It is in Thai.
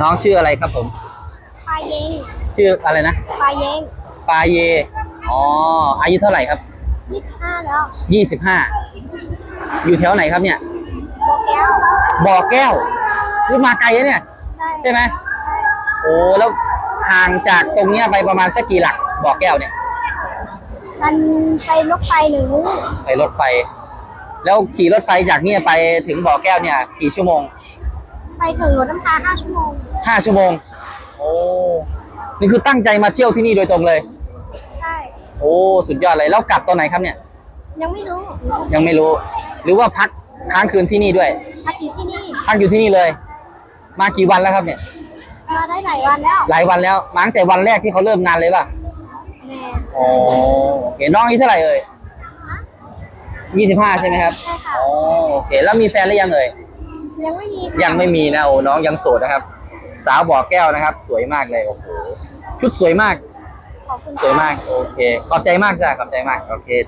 น้องชื่ออะไรครับผม ปลาเยงชื่ออะไรนะ ปลาเยงปาเย อ๋อ อายุเท่าไหร่ครับ ยี่สิบห้าแล้วยี่สิบห้า อยู่แถวไหนครับเนี่ย โบแก้ว บ่อแก้วคือมาไกลนะเนี่ย ใช่ใช่ไหม โอ้แล้วห่างจากตรงเนี้ยไปประมาณสักกี่หลัก บ่อแก้วเนี่ย มันไปรถไฟหนึ่งไปรถไฟ แล้วขี่รถไฟจากเนี่ยไปถึงบ่อแก้วเนี่ย กี่ชั่วโมง ไปถึงรถน้ำพาห้าชั่วโมง ห้าชั่วโมง โอ้ นี่คือตั้งใจมาเที่ยวที่นี่โดยตรงเลย ใช่ โอ้ สุดยอดเลย แล้วกลับตอนไหนครับเนี่ย ยังไม่รู้ยังไม่รู้ หรือว่าพักค้างคืนที่นี่ด้วย พักอยู่ที่นี่พักอยู่ที่นี่เลย มากี่วันแล้วครับเนี่ย มาได้หลายวันแล้วหลายวันแล้ว มาตั้งแต่วันแรกที่เขาเริ่มงานเลยป่ะ แม่โอ้โอเคน้องอายุเท่าไหร่เอ่ยยี่สิบห้าใช่ไหมครับ ใช่ค่ะ โอ้โอเค แล้วมีแฟนหรือยังเอ่ย ยังไม่มียังไม่มีนะโอ้น้องยังโสดนะครับ สาวบ่อแก้วนะครับ สวยมากเลยโอ้โหชุดสวยมาก ขอบคุณสวยมาก โอเค ขอบใจมากจ้ะขอบใจมาก โอเค